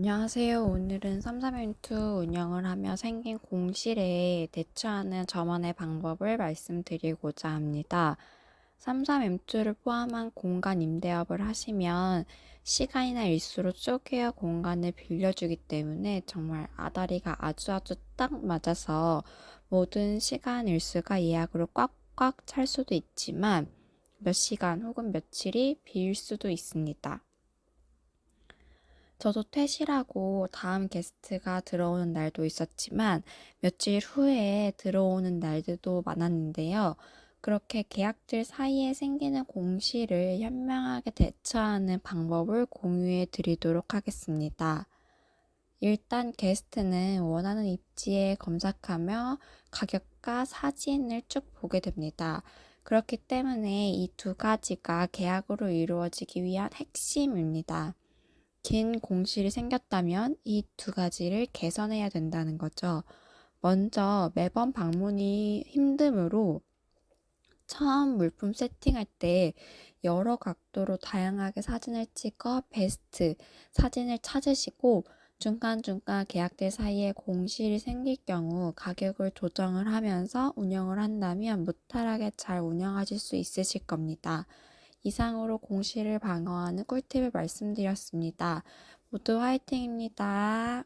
안녕하세요. 오늘은 삼삼엠투 운영을 하며 생긴 공실에 대처하는 저만의 방법을 말씀드리고자 합니다. 삼삼엠투를 포함한 공간 임대업을 하시면 시간이나 일수로 쪼개어 공간을 빌려주기 때문에 정말 아다리가 아주 아주 딱 맞아서 모든 시간 일수가 예약으로 꽉꽉 찰 수도 있지만 몇 시간 혹은 며칠이 비일 수도 있습니다. 저도 퇴실하고 다음 게스트가 들어오는 날도 있었지만 며칠 후에 들어오는 날들도 많았는데요. 그렇게 계약들 사이에 생기는 공시를 현명하게 대처하는 방법을 공유해 드리도록 하겠습니다. 일단 게스트는 원하는 입지에 검색하며 가격과 사진을 쭉 보게 됩니다. 그렇기 때문에 이 두 가지가 계약으로 이루어지기 위한 핵심입니다. 긴 공실이 생겼다면 이 두 가지를 개선해야 된다는 거죠. 먼저 매번 방문이 힘듦으로 처음 물품 세팅할 때 여러 각도로 다양하게 사진을 찍어 베스트 사진을 찾으시고 중간중간 계약들 사이에 공실이 생길 경우 가격을 조정을 하면서 운영을 한다면 무탈하게 잘 운영하실 수 있으실 겁니다. 이상으로 공실을 방어하는 꿀팁을 말씀드렸습니다. 모두 화이팅입니다.